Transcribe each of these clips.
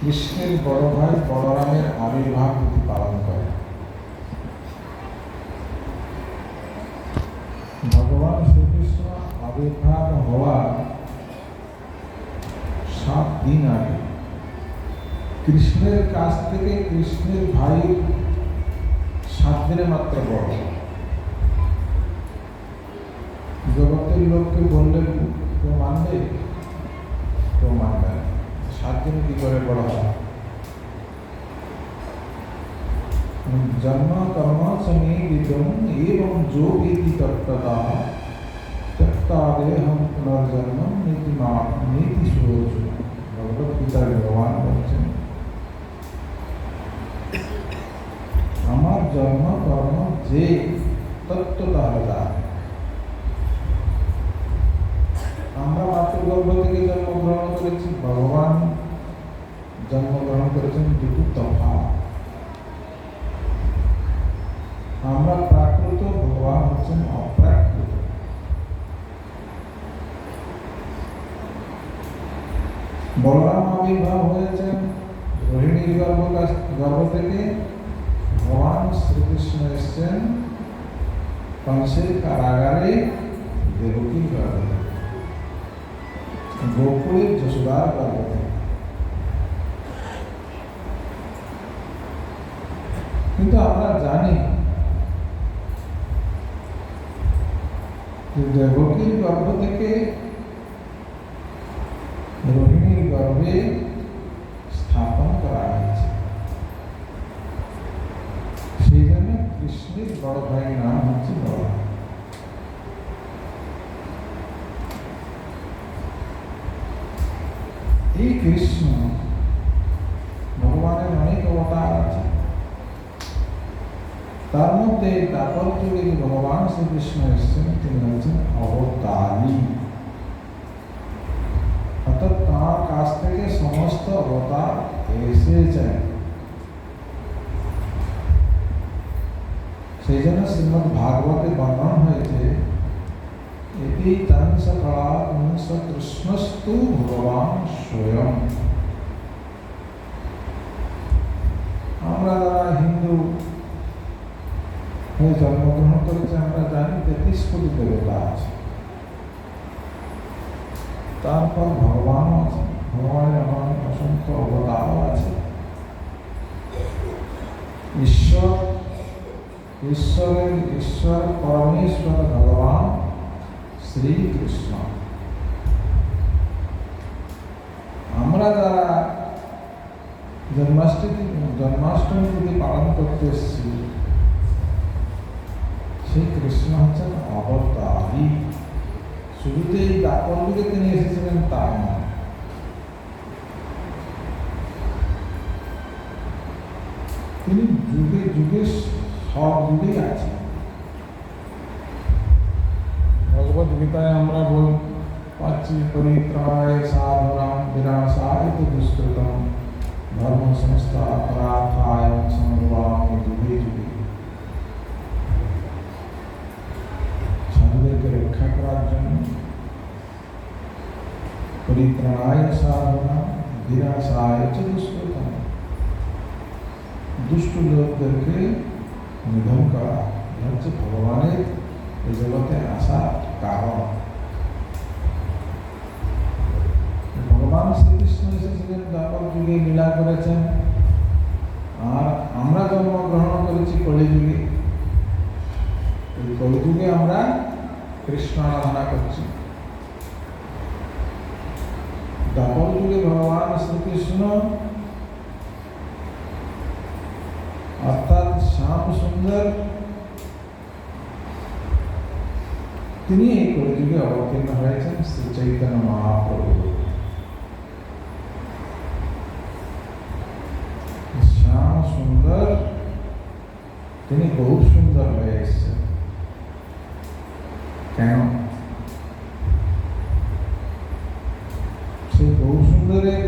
কৃষ্ণের বড় ভাই বলরামের আবির্ভাব পালন করে। ভগবান শ্রীকৃষ্ণ আবির্ভাব হওয়ার সাত দিন আগে কৃষ্ণের কাছ থেকে কৃষ্ণের ভাই সাত দিনে মাত্র বড়। জগতের লোককে বললেন কেউ মানবে? কেউ মানবে না সাত দিনে কি করে বড় হয় जन्म कर्म समीलितम एवं जो इति तत्तदा त्यक्तादे हम पुनर्जन्म नीति नीति सोच भगवत गीता भगवान বলছেন মাতৃগর্ভ থেকে জন্মগ্রহণ করেছি ভগবান। জন্মগ্রহণ করেছেন দুটো তফাৎ আমরা প্রাকৃত ভগবান হচ্ছেন অপ্রাকৃত। বলরাম আবির্ভাব হয়েছেন রোহিণীর গর্ভ গর্ভ থেকে। ভগবান শ্রীকৃষ্ণ এসছেন। কংসের কারাগারে দেবকীর গর্ভ। থেকে গোকুলের যশোদার গর্ভ থেকে কিন্তু আমরা জানি যে দেবকীর গর্ভ থেকে রোহিণীর গর্ভে স্থাপন করা হয়েছে সেই জন্য কৃষ্ণের বড় ভাইয়ের নাম হচ্ছে বড় এই কৃষ্ণ ভগবানের অনেক অবতার আছে তার মধ্যে তারপর যুগে ভগবান শ্রীকৃষ্ণ এসেছেন তিনি হচ্ছেন অবতারী অর্থাৎ তাঁর কাছ থেকে সমস্ত অবতার এসেছেন সেই জন্য শ্রীমদ ভাগবতে বর্ণন হয়েছে সকলা পুংস কৃষ্ণস্তু ভগবান স্বয়ং আমরা হিন্দু হয়ে জন্মগ্রহণ করেছে, আমরা জানি তেত্রিশ কোটি দেবতা আছে। তারপর ভগবান আছে, ভগবানের অনেক অসংখ্য অবতারও আছে। ঈশ্বর, ঈশ্বরের, ঈশ্বর, পরমেশ্বর, ভগবান শ্রীকৃষ্ণ। আমরা যারা জন্মাষ্টমী জন্মাষ্টমী যদি পালন করতে এসেছি, সেই কৃষ্ণ হচ্ছেন অবতারী। শুরুতে এই দাপর যুগে তিনি এসেছিলেন তা নয় তিনি যুগে যুগে সব যুগেই আছেন। ভগবত গীতায় আমরা বল পাচ্ছি পরিত্রায় সাধনাম বিনাশায় তো দুষ্কৃতম ধর্ম সংস্থা পরার্থায় সমর্বাম যুগে যুগে সাধুদেরকে রক্ষা করার জন্য পরিত্রাণায় সাধনা বিনাশায় চ দুষ্কৃতম দুষ্ট লোকদেরকে নিধন করা এ হচ্ছে ভগবানের এই জগতে আসার কারণ ভগবান শ্রীকৃষ্ণ এসেছিলেন দ্বাপর যুগে লীলা করেছেন, আর আমরা জন্মগ্রহণ করেছি কলিযুগে। কলিযুগে আমরা কৃষ্ণ আরাধনা করছি। দ্বাপর যুগে ভগবান শ্রীকৃষ্ণ অর্থাৎ শ্যাম সুন্দর তিনি এই কলিযুগে অবতীর্ণ হয়েছেন শ্রী চৈতন্য মহাপ্রভু। শ্যাম সুন্দর, তিনি বহু সুন্দর হয়ে এসেছেন। কেন? সেই বহু সুন্দরের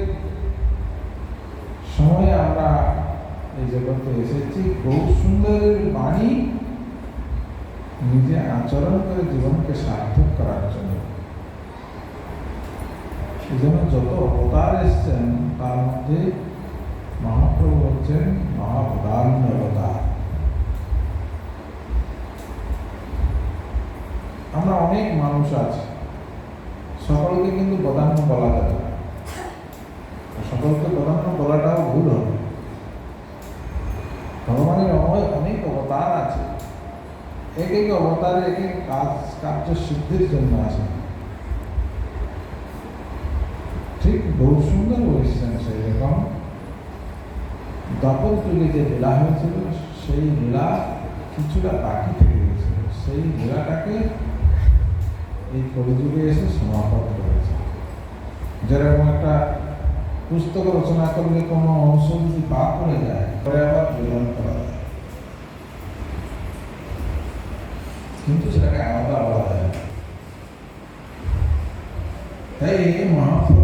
সময় আমরা এই জগতে এসেছি বহু সুন্দরের বাণী নিজে আচরণ করে জীবনকে সার্থক করার জন্য। সেজন্য যত অবতার এসছেন, তার মধ্যে মহাপ্রভু হচ্ছেন মহাপ্রধান্য অবতার। আমরা অনেক মানুষ আছি। সকলকে কিন্তু প্রধান্য বলা যাবে না। সকলকে প্রধান্য বলাটাও ভুল হবে। ভগবানের অনেক অবতার আছে। এক এক অবতারে, এক এক কাজ, কার্য, সিদ্ধির জন্য আছে ঠিক বহু সুন্দর বলেছেন সেই রকম দ্বাপর তুলে যে লীলা হয়েছিল, সেই লীলা কিছুটা বাকি থেকে গেছিল সেই লীলাটাকে এই কলিযুগে এসে সমাপন করেছে। যেরকম একটা পুস্তক রচনা করলে কোনো অংশ যদি বাদ পড়ে যায়, পরে আবার বিলন করা যায়। কিন্তু সেটাকে আলাদা আলাদা তাই এই মহাপ্রভু